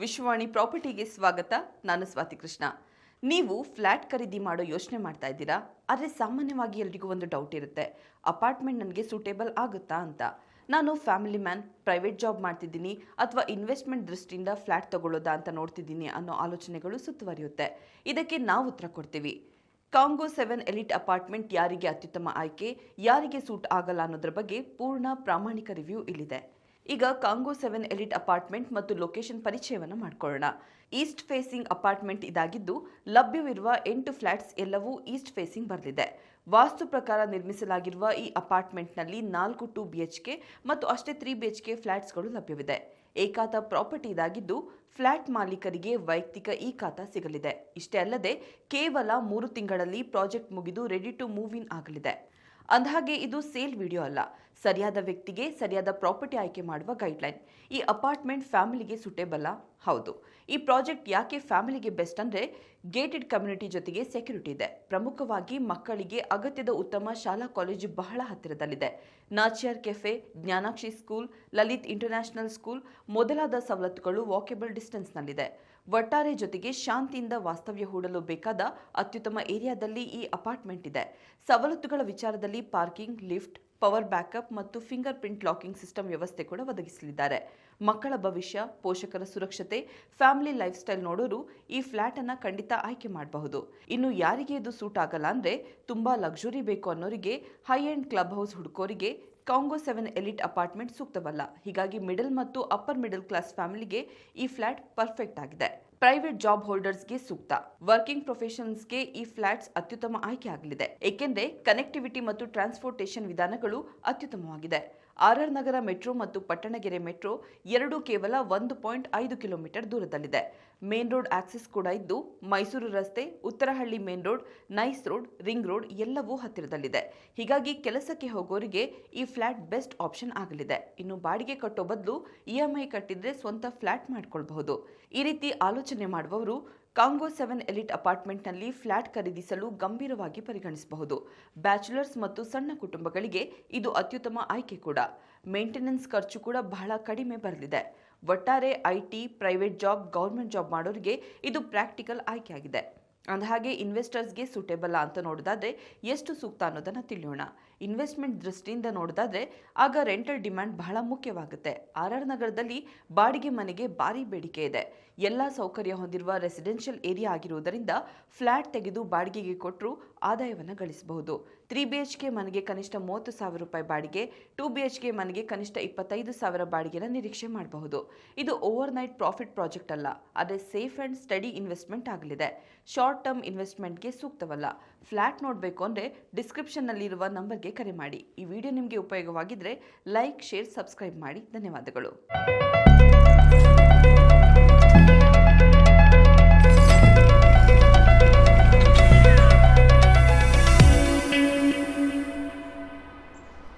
ವಿಶ್ವವಾಣಿ ಪ್ರಾಪರ್ಟಿಗೆ ಸ್ವಾಗತ. ನಾನು ಸ್ವಾತಿ ಕೃಷ್ಣ. ನೀವು ಫ್ಲ್ಯಾಟ್ ಖರೀದಿ ಮಾಡೋ ಯೋಚನೆ ಮಾಡ್ತಾ ಇದ್ದೀರಾ? ಆದರೆ ಸಾಮಾನ್ಯವಾಗಿ ಎಲ್ರಿಗೂ ಒಂದು ಡೌಟ್ ಇರುತ್ತೆ. ಅಪಾರ್ಟ್ಮೆಂಟ್ ನನಗೆ ಸೂಟೇಬಲ್ ಆಗುತ್ತಾ ಅಂತ. ನಾನು ಫ್ಯಾಮಿಲಿ ಮ್ಯಾನ್ ಪ್ರೈವೇಟ್ ಜಾಬ್ ಮಾಡ್ತಿದ್ದೀನಿ ಅಥವಾ ಇನ್ವೆಸ್ಟ್ಮೆಂಟ್ ದೃಷ್ಟಿಯಿಂದ ಫ್ಲ್ಯಾಟ್ ತಗೊಳ್ಳೋದಾ ಅಂತ ನೋಡ್ತಿದ್ದೀನಿ ಅನ್ನೋ ಆಲೋಚನೆಗಳು ಸುತ್ತುವರಿಯುತ್ತೆ. ಇದಕ್ಕೆ ನಾವು ಉತ್ತರ ಕೊಡ್ತೀವಿ. ಕಾಂಗೋ ಸೆವೆನ್ ಎಲಿಟ್ ಅಪಾರ್ಟ್ಮೆಂಟ್ ಯಾರಿಗೆ ಅತ್ಯುತ್ತಮ ಆಯ್ಕೆ, ಯಾರಿಗೆ ಸೂಟ್ ಆಗಲ್ಲ ಅನ್ನೋದ್ರ ಬಗ್ಗೆ ಪೂರ್ಣ ಪ್ರಾಮಾಣಿಕ ರಿವ್ಯೂ ಇಲ್ಲಿದೆ. ಈಗ ಕಾಂಗೋ ಸೆವೆನ್ ಎಲಿಟ್ ಅಪಾರ್ಟ್ಮೆಂಟ್ ಮತ್ತು ಲೊಕೇಶನ್ ಪರಿಚಯವನ್ನು ಮಾಡಿಕೊಳ್ಳೋಣ. ಈಸ್ಟ್ ಫೇಸಿಂಗ್ ಅಪಾರ್ಟ್ಮೆಂಟ್ ಇದಾಗಿದ್ದು, ಲಭ್ಯವಿರುವ ಎಂಟು ಫ್ಲಾಟ್ಸ್ ಎಲ್ಲವೂ ಈಸ್ಟ್ ಫೇಸಿಂಗ್ ಬರಲಿದೆ ವಾಸ್ತು ಪ್ರಕಾರ ನಿರ್ಮಿಸಲಾಗಿರುವ ಈ ಅಪಾರ್ಟ್ಮೆಂಟ್ನಲ್ಲಿ ನಾಲ್ಕು ಟು ಬಿ ಎಚ್ ಕೆ ಮತ್ತು ಅಷ್ಟೇ ತ್ರೀ ಬಿ ಎಚ್ ಕೆ ಫ್ಲಾಟ್ಸ್ಗಳು ಲಭ್ಯವಿದೆ. ಏಕಾತ ಪ್ರಾಪರ್ಟಿ ಇದಾಗಿದ್ದು, ಫ್ಲಾಟ್ ಮಾಲೀಕರಿಗೆ ವೈಯಕ್ತಿಕ ಈ ಖಾತಾ ಸಿಗಲಿದೆ. ಇಷ್ಟೇ ಅಲ್ಲದೆ, ಕೇವಲ ಮೂರು ತಿಂಗಳಲ್ಲಿ ಪ್ರಾಜೆಕ್ಟ್ ಮುಗಿದು ರೆಡಿ ಟು ಮೂವ್ ಇನ್ ಆಗಲಿದೆ. ಅಂದಹಾಗೆ ಇದು ಸೇಲ್ ವಿಡಿಯೋ ಅಲ್ಲ. ಸರಿಯಾದ ವ್ಯಕ್ತಿಗೆ ಸರಿಯಾದ ಪ್ರಾಪರ್ಟಿ ಆಯ್ಕೆ ಮಾಡುವ ಗೈಡ್ಲೈನ್. ಈ ಅಪಾರ್ಟ್ಮೆಂಟ್ ಫ್ಯಾಮಿಲಿಗೆ ಸುಟೇಬಲ್ಲ ಹೌದು. ಈ ಪ್ರಾಜೆಕ್ಟ್ ಯಾಕೆ ಫ್ಯಾಮಿಲಿಗೆ ಬೆಸ್ಟ್ ಅಂದರೆ ಗೇಟೆಡ್ ಕಮ್ಯುನಿಟಿ ಜೊತೆಗೆ ಸೆಕ್ಯೂರಿಟಿ ಇದೆ. ಪ್ರಮುಖವಾಗಿ ಮಕ್ಕಳಿಗೆ ಅಗತ್ಯದ ಉತ್ತಮ ಶಾಲಾ, ಕಾಲೇಜು ಬಹಳ ಹತ್ತಿರದಲ್ಲಿದೆ. Nachiyar cafe, Jnanakshi school, Lalith international school ಮೊದಲಾದ ಸವಲತ್ತುಗಳು ವಾಕೆಬಲ್ ಡಿಸ್ಟೆನ್ಸ್ನಲ್ಲಿದೆ. ಒಟ್ಟಾರೆ ಜೊತೆಗೆ ಶಾಂತಿಯಿಂದ ವಾಸ್ತವ್ಯ ಹೂಡಲು ಬೇಕಾದ ಅತ್ಯುತ್ತಮ ಏರಿಯಾದಲ್ಲಿ ಈ ಅಪಾರ್ಟ್ಮೆಂಟ್ ಇದೆ. ಸವಲತ್ತುಗಳ ವಿಚಾರದಲ್ಲಿ ಪಾರ್ಕಿಂಗ್, ಲಿಫ್ಟ್, ಪವರ್ ಬ್ಯಾಕಪ್ ಮತ್ತು ಫಿಂಗರ್ ಪ್ರಿಂಟ್ ಲಾಕಿಂಗ್ ಸಿಸ್ಟಮ್ ವ್ಯವಸ್ಥೆ ಕೂಡ ಒದಗಿಸಲಿದ್ದಾರೆ. ಮಕ್ಕಳ ಭವಿಷ್ಯ, ಪೋಷಕರ ಸುರಕ್ಷತೆ, ಫ್ಯಾಮಿಲಿ ಲೈಫ್ ಸ್ಟೈಲ್ ನೋಡೋರು ಈ ಫ್ಲಾಟ್ ಅನ್ನ ಖಂಡಿತ ಆಯ್ಕೆ ಮಾಡಬಹುದು. ಇನ್ನು ಯಾರಿಗೆ ಇದು ಸೂಟ್ ಆಗಲ್ಲ ಅಂದ್ರೆ ತುಂಬಾ ಲಕ್ಸುರಿ ಬೇಕು ಅನ್ನೋರಿಗೆ, ಹೈ ಅಂಡ್ ಕ್ಲಬ್ ಹೌಸ್ ಹುಡುಕೋರಿಗೆ ಕಾಂಗೋ ಸೆವೆನ್ ಎಲಿಟ್ ಅಪಾರ್ಟ್ಮೆಂಟ್ ಸೂಕ್ತವಲ್ಲ. ಹೀಗಾಗಿ ಮಿಡಲ್ ಮತ್ತು ಅಪ್ಪರ್ ಮಿಡಲ್ ಕ್ಲಾಸ್ ಫ್ಯಾಮಿಲಿಗೆ ಈ ಫ್ಲಾಟ್ ಪರ್ಫೆಕ್ಟ್ ಆಗಿದೆ. ಪ್ರೈವೇಟ್ ಜಾಬ್ ಹೋಲ್ಡರ್ಸ್ಗೆ ಸೂಕ್ತ. ವರ್ಕಿಂಗ್ ಪ್ರೊಫೆಷನ್ಸ್ಗೆ ಈ ಫ್ಲಾಟ್ಸ್ ಅತ್ಯುತ್ತಮ ಆಯ್ಕೆ ಆಗಲಿದೆ. ಏಕೆಂದರೆ ಕನೆಕ್ಟಿವಿಟಿ ಮತ್ತು ಟ್ರಾನ್ಸ್ಪೋರ್ಟೇಷನ್ ವಿಧಾನಗಳು ಅತ್ಯುತ್ತಮವಾಗಿದೆ. ಆರ್ ಆರ್ ನಗರ ಮೆಟ್ರೋ ಮತ್ತು ಪಟ್ಟಣಗೆರೆ ಮೆಟ್ರೋ ಎರಡೂ ಕೇವಲ ಒಂದು ಪಾಯಿಂಟ್ ಐದು ಕಿಲೋಮೀಟರ್ ದೂರದಲ್ಲಿದೆ. ಮೇನ್ ರೋಡ್ ಆಕ್ಸಿಸ್ ಕೂಡ ಇದ್ದು, ಮೈಸೂರು ರಸ್ತೆ, Uttarahalli main road, nice road, ring road ಎಲ್ಲವೂ ಹತ್ತಿರದಲ್ಲಿದೆ. ಹೀಗಾಗಿ ಕೆಲಸಕ್ಕೆ ಹೋಗೋರಿಗೆ ಈ ಫ್ಲಾಟ್ ಬೆಸ್ಟ್ ಆಪ್ಷನ್ ಆಗಲಿದೆ. ಇನ್ನು ಬಾಡಿಗೆ ಕಟ್ಟೋ ಬದಲು ಇಎಂಐ ಕಟ್ಟಿದ್ರೆ ಸ್ವಂತ ಫ್ಲಾಟ್ ಮಾಡಿಕೊಳ್ಬಹುದು. ಈ ರೀತಿ ಆಲೋಚನೆ ಮಾಡುವವರು ಕಾಂಗೋ ಸೆವೆನ್ ಎಲಿಟ್ ಅಪಾರ್ಟ್ಮೆಂಟ್ನಲ್ಲಿ ಫ್ಲಾಟ್ ಖರೀದಿಸಲು ಗಂಭೀರವಾಗಿ ಪರಿಗಣಿಸಬಹುದು. ಬ್ಯಾಚುಲರ್ಸ್ ಮತ್ತು ಸಣ್ಣ ಕುಟುಂಬಗಳಿಗೆ ಇದು ಅತ್ಯುತ್ತಮ ಆಯ್ಕೆ ಕೂಡ. ಮೇಂಟೆನೆನ್ಸ್ ಖರ್ಚು ಕೂಡ ಬಹಳ ಕಡಿಮೆ ಬರಲಿದೆ. ಒಟ್ಟಾರೆ IT private job, government job ಮಾಡೋರಿಗೆ ಇದು ಪ್ರಾಕ್ಟಿಕಲ್ ಆಯ್ಕೆಯಾಗಿದೆ. ಅಂದಹಾಗೆ ಇನ್ವೆಸ್ಟರ್ಸ್ಗೆ ಸೂಟೇಬಲ್ ಅಂತ ನೋಡೋದಾದ್ರೆ ಎಷ್ಟು ಸೂಕ್ತ ಅನ್ನೋದನ್ನು ತಿಳಿಯೋಣ. ಇನ್ವೆಸ್ಟ್ಮೆಂಟ್ ದೃಷ್ಟಿಯಿಂದ ನೋಡೋದಾದರೆ ಆಗ ರೆಂಟಲ್ ಡಿಮ್ಯಾಂಡ್ ಬಹಳ ಮುಖ್ಯವಾಗುತ್ತೆ. ಆರ್ ಆರ್ ನಗರದಲ್ಲಿ ಬಾಡಿಗೆ ಮನೆಗೆ ಭಾರಿ ಬೇಡಿಕೆ ಇದೆ. ಎಲ್ಲ ಸೌಕರ್ಯ ಹೊಂದಿರುವ ರೆಸಿಡೆನ್ಷಿಯಲ್ ಏರಿಯಾ ಆಗಿರುವುದರಿಂದ ಫ್ಲ್ಯಾಟ್ ತೆಗೆದು ಬಾಡಿಗೆಗೆ ಕೊಟ್ಟರು ಆದಾಯವನ್ನು ಗಳಿಸಬಹುದು. ತ್ರೀ ಬಿ ಎಚ್ ಕೆ ಮನೆಗೆ ಕನಿಷ್ಠ ಮೂವತ್ತು ಸಾವಿರ ರೂಪಾಯಿ ಬಾಡಿಗೆ ಟೂ ಬಿ ಎಚ್ ಕೆ ಮನೆಗೆ ಕನಿಷ್ಠ ಇಪ್ಪತ್ತೈದು ಸಾವಿರ ಬಾಡಿಗೆನ ನಿರೀಕ್ಷೆ ಮಾಡಬಹುದು. ಇದು ಓವರ್ ನೈಟ್ ಪ್ರಾಫಿಟ್ ಪ್ರಾಜೆಕ್ಟ್ ಅಲ್ಲ, ಆದರೆ ಸೇಫ್ ಆ್ಯಂಡ್ ಸ್ಟಡಿ ಇನ್ವೆಸ್ಟ್ಮೆಂಟ್ ಆಗಲಿದೆ. ಶಾರ್ಟ್ ಟರ್ಮ್ ಇನ್ವೆಸ್ಟ್ಮೆಂಟ್ಗೆ ಸೂಕ್ತವಲ್ಲ. ಫ್ಲ್ಯಾಟ್ ನೋಡಬೇಕು ಅಂದರೆ ಡಿಸ್ಕ್ರಿಪ್ಷನ್ನಲ್ಲಿರುವ ನಂಬರ್ಗೆ ಕರೆ ಮಾಡಿ. ಈ ವಿಡಿಯೋ ನಿಮಗೆ ಉಪಯೋಗವಾಗಿದ್ದರೆ ಲೈಕ್, ಶೇರ್, ಸಬ್ಸ್ಕ್ರೈಬ್ ಮಾಡಿ. ಧನ್ಯವಾದಗಳು.